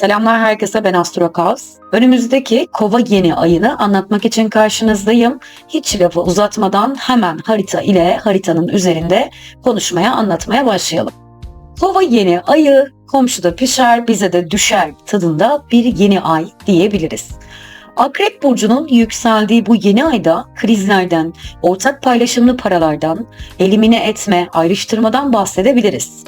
Selamlar herkese ben Astro Kaos. Önümüzdeki kova yeni ayını anlatmak için karşınızdayım. Hiç lafı uzatmadan hemen harita ile haritanın üzerinde konuşmaya anlatmaya başlayalım. Kova yeni ayı komşuda pişer bize de düşer tadında bir yeni ay diyebiliriz. Akrep burcunun yükseldiği bu yeni ayda krizlerden, ortak paylaşımlı paralardan, elimine etme, ayrıştırmadan bahsedebiliriz.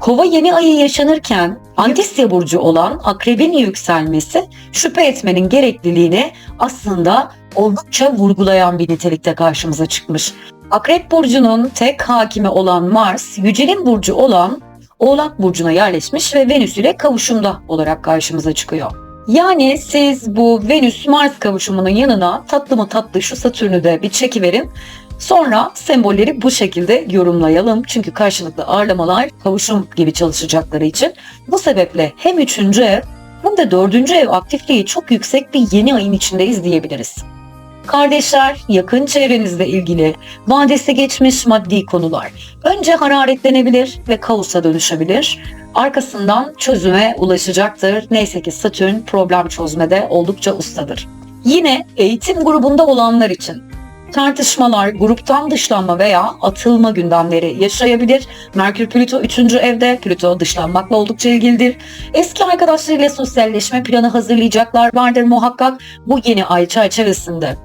Kova yeni ayı yaşanırken Antisya burcu olan akrebin yükselmesi şüphe etmenin gerekliliğini aslında oldukça vurgulayan bir nitelikte karşımıza çıkmış. Akrep burcunun tek hakimi olan Mars, yücelin burcu olan Oğlak burcuna yerleşmiş ve Venüs ile kavuşumda olarak karşımıza çıkıyor. Yani siz bu Venüs-Mars kavuşumunun yanına tatlı mı tatlı şu Satürn'ü de bir çekiverin. Sonra sembolleri bu şekilde yorumlayalım. Çünkü karşılıklı ağırlamalar kavuşum gibi çalışacakları için. Bu sebeple hem üçüncü ev hem de dördüncü ev aktifliği çok yüksek bir yeni ayın içindeyiz diyebiliriz. Kardeşler, yakın çevrenizle ilgili vadesi geçmiş maddi konular önce hararetlenebilir ve kaosa dönüşebilir. Arkasından çözüme ulaşacaktır. Neyse ki Satürn problem çözmede oldukça ustadır. Yine eğitim grubunda olanlar için tartışmalar, gruptan dışlanma veya atılma gündemleri yaşayabilir. Merkür Plüto 3. evde. Plüto dışlanmakla oldukça ilgilidir. Eski arkadaşlarıyla sosyalleşme planı hazırlayacaklar vardır muhakkak bu yeni ay çerçevesinde.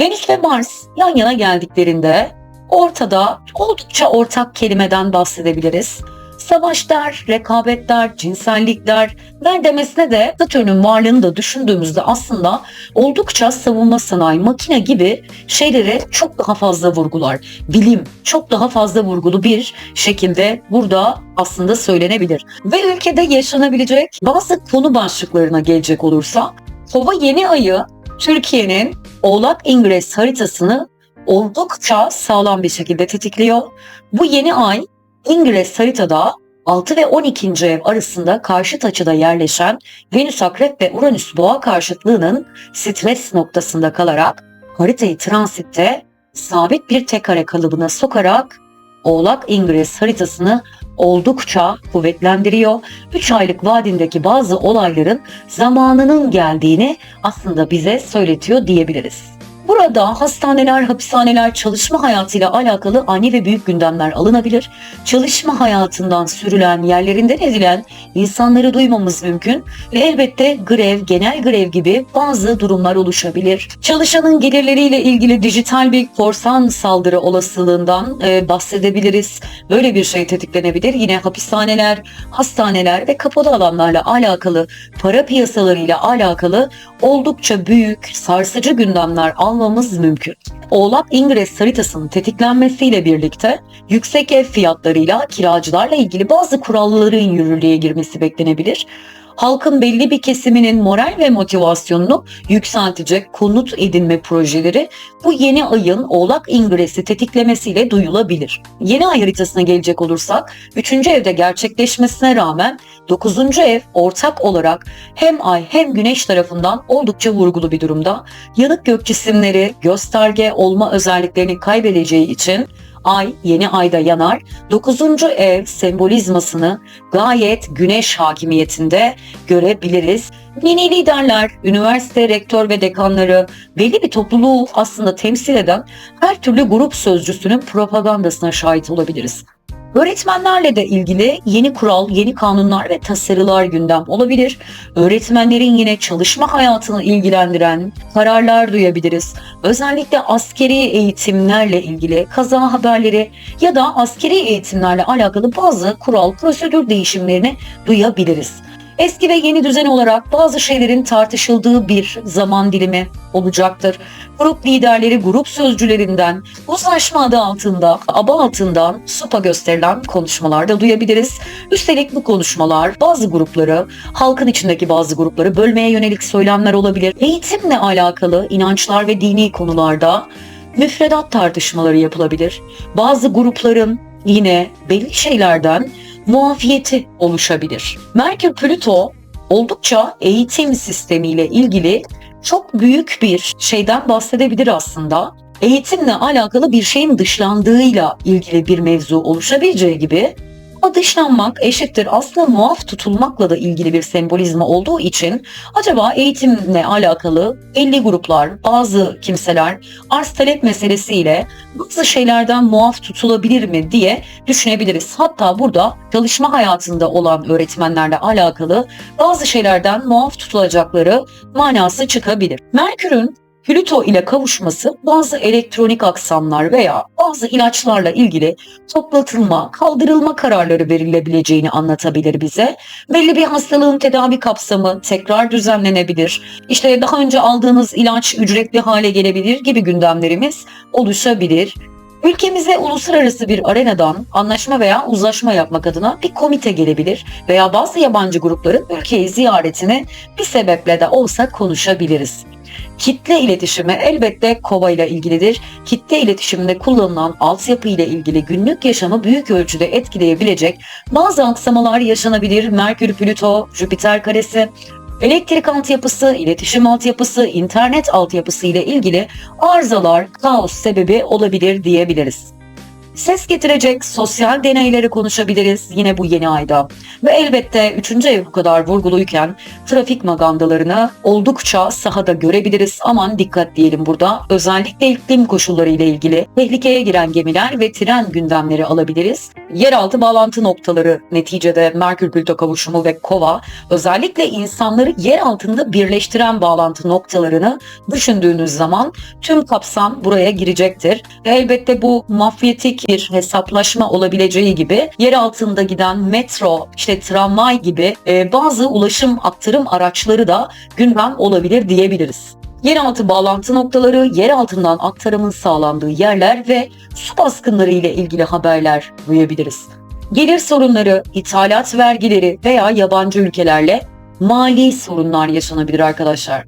Venüs ve Mars yan yana geldiklerinde ortada oldukça ortak kelimeden bahsedebiliriz savaşlar, rekabetler, cinsellikler, ver demesine de Satürn'ün varlığını da düşündüğümüzde aslında oldukça savunma sanayi, makine gibi şeylere çok daha fazla vurgular. Bilim çok daha fazla vurgulu bir şekilde burada aslında söylenebilir. Ve ülkede yaşanabilecek bazı konu başlıklarına gelecek olursa Kova yeni ayı Türkiye'nin Oğlak İngres haritasını oldukça sağlam bir şekilde tetikliyor. Bu yeni ay İngiliz haritada 6 ve 12. ev arasında karşıt açıda yerleşen Venüs Akrep ve Uranüs Boğa karşıtlığının stres noktasında kalarak haritayı transitte sabit bir tek kare kalıbına sokarak Oğlak İngiliz haritasını oldukça kuvvetlendiriyor. 3 aylık vadindeki bazı olayların zamanının geldiğini aslında bize söyletiyor diyebiliriz. Burada hastaneler, hapishaneler, çalışma hayatıyla alakalı ani ve büyük gündemler alınabilir. Çalışma hayatından sürülen, yerlerinden edilen insanları duymamız mümkün ve elbette grev, genel grev gibi bazı durumlar oluşabilir. Çalışanın gelirleriyle ilgili dijital bir korsan saldırı olasılığından e, bahsedebiliriz. Böyle bir şey tetiklenebilir. Yine hapishaneler, hastaneler ve kapalı alanlarla alakalı, para piyasalarıyla alakalı oldukça büyük, sarsıcı gündemler almamız mümkün. Oğlak İngiliz haritasının tetiklenmesiyle birlikte yüksek ev fiyatlarıyla kiracılarla ilgili bazı kuralların yürürlüğe girmesi beklenebilir halkın belli bir kesiminin moral ve motivasyonunu yükseltecek konut edinme projeleri bu yeni ayın Oğlak İngresi tetiklemesiyle duyulabilir. Yeni ay haritasına gelecek olursak 3. evde gerçekleşmesine rağmen 9. ev ortak olarak hem ay hem güneş tarafından oldukça vurgulu bir durumda. Yanık gök cisimleri gösterge olma özelliklerini kaybedeceği için Ay yeni ayda yanar. Dokuzuncu ev sembolizmasını gayet güneş hakimiyetinde görebiliriz. Yeni liderler, üniversite rektör ve dekanları, belli bir topluluğu aslında temsil eden her türlü grup sözcüsünün propagandasına şahit olabiliriz. Öğretmenlerle de ilgili yeni kural, yeni kanunlar ve tasarılar gündem olabilir. Öğretmenlerin yine çalışma hayatını ilgilendiren kararlar duyabiliriz. Özellikle askeri eğitimlerle ilgili kaza haberleri ya da askeri eğitimlerle alakalı bazı kural, prosedür değişimlerini duyabiliriz eski ve yeni düzen olarak bazı şeylerin tartışıldığı bir zaman dilimi olacaktır. Grup liderleri grup sözcülerinden uzlaşma adı altında, aba altından sopa gösterilen konuşmalarda duyabiliriz. Üstelik bu konuşmalar bazı grupları, halkın içindeki bazı grupları bölmeye yönelik söylemler olabilir. Eğitimle alakalı inançlar ve dini konularda müfredat tartışmaları yapılabilir. Bazı grupların yine belli şeylerden muafiyeti oluşabilir. Merkür Plüto oldukça eğitim sistemiyle ilgili çok büyük bir şeyden bahsedebilir aslında. Eğitimle alakalı bir şeyin dışlandığıyla ilgili bir mevzu oluşabileceği gibi dışlanmak eşittir aslında muaf tutulmakla da ilgili bir sembolizma olduğu için acaba eğitimle alakalı belli gruplar, bazı kimseler arz talep meselesiyle bazı şeylerden muaf tutulabilir mi diye düşünebiliriz. Hatta burada çalışma hayatında olan öğretmenlerle alakalı bazı şeylerden muaf tutulacakları manası çıkabilir. Merkür'ün Plüto ile kavuşması bazı elektronik aksamlar veya bazı ilaçlarla ilgili toplatılma, kaldırılma kararları verilebileceğini anlatabilir bize. Belli bir hastalığın tedavi kapsamı tekrar düzenlenebilir. İşte daha önce aldığınız ilaç ücretli hale gelebilir gibi gündemlerimiz oluşabilir. Ülkemize uluslararası bir arenadan anlaşma veya uzlaşma yapmak adına bir komite gelebilir veya bazı yabancı grupların ülkeyi ziyaretini bir sebeple de olsa konuşabiliriz. Kitle iletişimi elbette kova ile ilgilidir. Kitle iletişiminde kullanılan altyapı ile ilgili günlük yaşamı büyük ölçüde etkileyebilecek bazı aksamalar yaşanabilir. Merkür, Plüto, Jüpiter karesi, elektrik altyapısı, iletişim altyapısı, internet altyapısı ile ilgili arızalar, kaos sebebi olabilir diyebiliriz. Ses getirecek sosyal deneyleri konuşabiliriz yine bu yeni ayda. Ve elbette 3. ev bu kadar vurguluyken trafik magandalarını oldukça sahada görebiliriz. Aman dikkat diyelim burada. Özellikle iklim koşulları ile ilgili tehlikeye giren gemiler ve tren gündemleri alabiliriz. Yeraltı bağlantı noktaları neticede Merkür Plüto kavuşumu ve Kova özellikle insanları yer altında birleştiren bağlantı noktalarını düşündüğünüz zaman tüm kapsam buraya girecektir. Elbette bu mafyatik bir hesaplaşma olabileceği gibi yer altında giden metro, işte tramvay gibi e, bazı ulaşım aktarım araçları da gündem olabilir diyebiliriz. Yeraltı bağlantı noktaları, yer altından aktarımın sağlandığı yerler ve su baskınları ile ilgili haberler duyabiliriz. Gelir sorunları, ithalat vergileri veya yabancı ülkelerle mali sorunlar yaşanabilir arkadaşlar.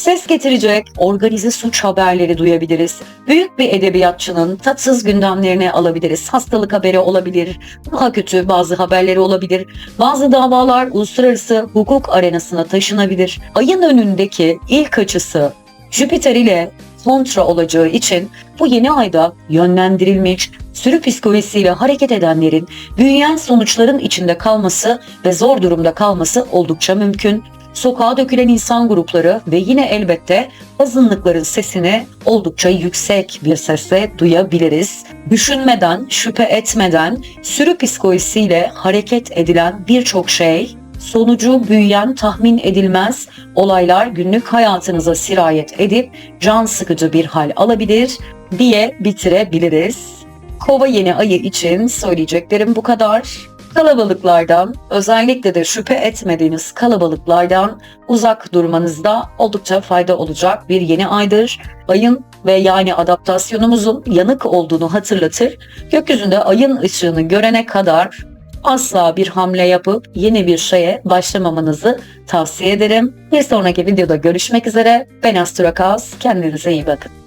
Ses getirecek organize suç haberleri duyabiliriz. Büyük bir edebiyatçının tatsız gündemlerini alabiliriz. Hastalık haberi olabilir, daha kötü bazı haberleri olabilir. Bazı davalar uluslararası hukuk arenasına taşınabilir. Ayın önündeki ilk açısı Jüpiter ile kontra olacağı için bu yeni ayda yönlendirilmiş, sürü psikolojisiyle hareket edenlerin büyüyen sonuçların içinde kalması ve zor durumda kalması oldukça mümkün sokağa dökülen insan grupları ve yine elbette azınlıkların sesini oldukça yüksek bir sesle duyabiliriz. Düşünmeden, şüphe etmeden sürü psikolojisiyle hareket edilen birçok şey sonucu büyüyen tahmin edilmez olaylar günlük hayatınıza sirayet edip can sıkıcı bir hal alabilir diye bitirebiliriz. Kova yeni ayı için söyleyeceklerim bu kadar. Kalabalıklardan, özellikle de şüphe etmediğiniz kalabalıklardan uzak durmanızda oldukça fayda olacak bir yeni aydır. Ayın ve yani adaptasyonumuzun yanık olduğunu hatırlatır. Gökyüzünde ayın ışığını görene kadar asla bir hamle yapıp yeni bir şeye başlamamanızı tavsiye ederim. Bir sonraki videoda görüşmek üzere. Ben Astro Kendinize iyi bakın.